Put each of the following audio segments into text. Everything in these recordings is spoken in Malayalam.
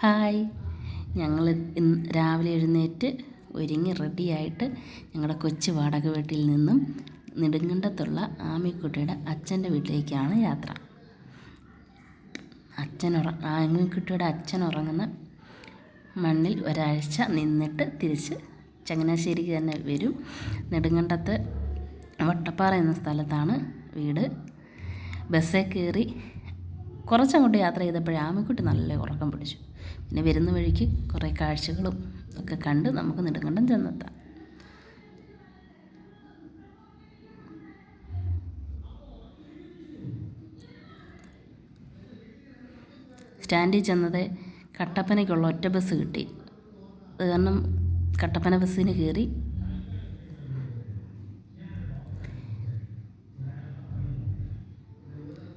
ഹായ്. ഞങ്ങൾ രാവിലെ എഴുന്നേറ്റ് ഒരുങ്ങി റെഡിയായിട്ട് ഞങ്ങളുടെ കൊച്ചു വാടക വീട്ടിൽ നിന്നും നെടുങ്കണ്ടത്തുള്ള ആമിക്കുട്ടിയുടെ അച്ഛന്റെ വീട്ടിലേക്കാണ് യാത്ര. അച്ഛൻ ഉറ ആമിക്കുട്ടിയുടെ അച്ഛൻ ഉറങ്ങുന്ന മണ്ണിൽ ഒരാഴ്ച നിന്നിട്ട് തിരിച്ച് ചങ്ങനാശ്ശേരിക്ക് തന്നെ വരും. നെടുങ്കണ്ടത്ത് വട്ടപ്പാറ എന്ന സ്ഥലത്താണ് വീട്. ബസ്സേ കയറി കുറച്ചങ്ങോട്ട് യാത്ര ചെയ്തപ്പോഴേ ആമിക്കുട്ടി നല്ല ഉറക്കം പിടിച്ചു. പിന്നെ വരുന്ന വഴിക്ക് കുറേ കാഴ്ചകളും ഒക്കെ കണ്ട് നമുക്ക് നെടുങ്കണ്ടം ചെന്നെത്താം. സ്റ്റാൻഡിൽ ചെന്നത് കട്ടപ്പനയ്ക്കുള്ള ഒറ്റ ബസ് കിട്ടി. അത് കാരണം കട്ടപ്പന ബസ്സിന് കയറി.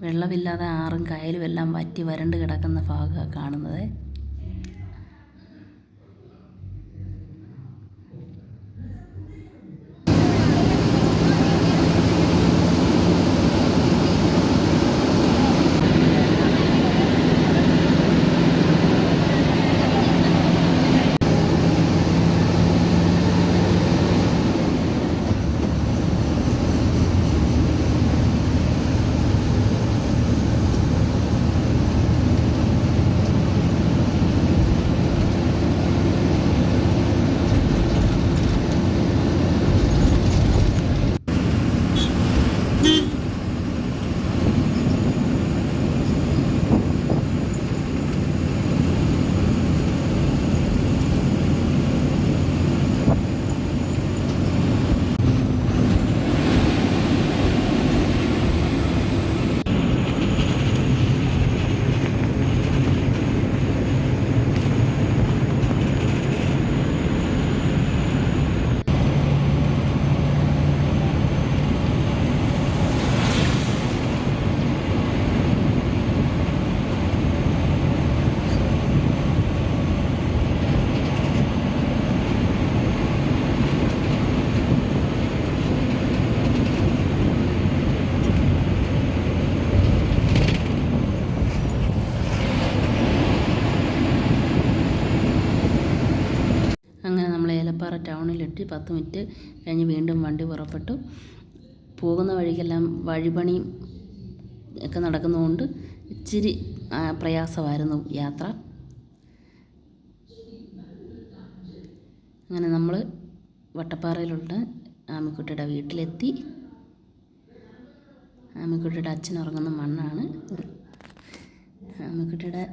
വെള്ളമില്ലാതെ ആറും കായലും എല്ലാം വറ്റി വരണ്ട് കിടക്കുന്ന ഭാഗമാണ് കാണുന്നത്. ഏലപ്പാറ ടൗണിലെത്തി പത്ത് മിനിറ്റ് കഴിഞ്ഞ് വീണ്ടും വണ്ടി പുറപ്പെട്ടു. പോകുന്ന വഴിക്കെല്ലാം വഴിപണി ഒക്കെ നടക്കുന്നതുകൊണ്ട് ഇച്ചിരി പ്രയാസമായിരുന്നു യാത്ര. അങ്ങനെ നമ്മൾ വട്ടപ്പാറയിലുള്ള ആമിക്കുട്ടിയുടെ വീട്ടിലെത്തി. ആമിക്കുട്ടിയുടെ അച്ഛൻ ഉറങ്ങുന്ന മണ്ണാണ്. ആമിക്കുട്ടിയുടെ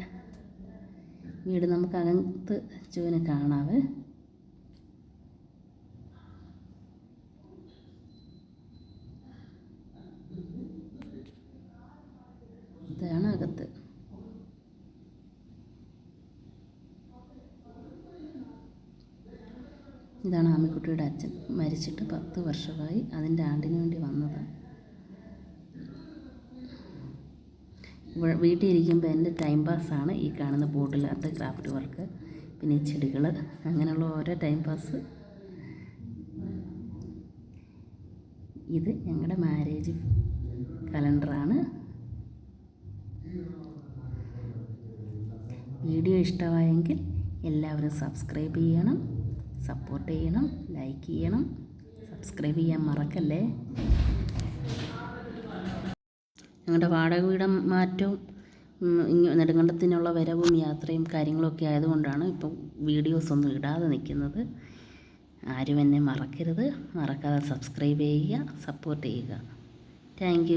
വീട് നമുക്ക് അകത്ത് ചുവന് കാണാവേ അകത്ത്. ഇതാണ് ആമിക്കുട്ടിയുടെ അച്ഛൻ. മരിച്ചിട്ട് പത്ത് വർഷമായി. അതിന്റെ ആണ്ടിന് വേണ്ടി വന്നത്. ഇവിടെ വീട്ടിൽ ഇരിക്കുമ്പോൾ എന്റെ ടൈം പാസ്സാണ് ഈ കാണുന്ന ബോട്ടിലകത്ത് ക്രാഫ്റ്റ് വർക്ക് പിന്നെ ഈ ചെടികൾ. അങ്ങനെയുള്ള ഓരോ ടൈം പാസ് ഇത് ഞങ്ങളുടെ മാരേജ് കലണ്ടറാണ് വീഡിയോ ഇഷ്ടമായെങ്കിൽ എല്ലാവരും സബ്സ്ക്രൈബ് ചെയ്യണം സപ്പോർട്ട് ചെയ്യണം ലൈക്ക് ചെയ്യണം. സബ്സ്ക്രൈബ് ചെയ്യാൻ മറക്കല്ലേ? ഞങ്ങളുടെ വാടക വീടം മാറ്റവും നെടുങ്കണ്ടത്തിനുള്ള വരവും യാത്രയും കാര്യങ്ങളൊക്കെ ആയതുകൊണ്ടാണ് ഇപ്പം വീഡിയോസ് ഒന്നും ഇടാതെ നിൽക്കുന്നത്. ആരും എന്നെ മറക്കരുത്. മറക്കാതെ സബ്സ്ക്രൈബ് ചെയ്യുക സപ്പോർട്ട് ചെയ്യുക. താങ്ക്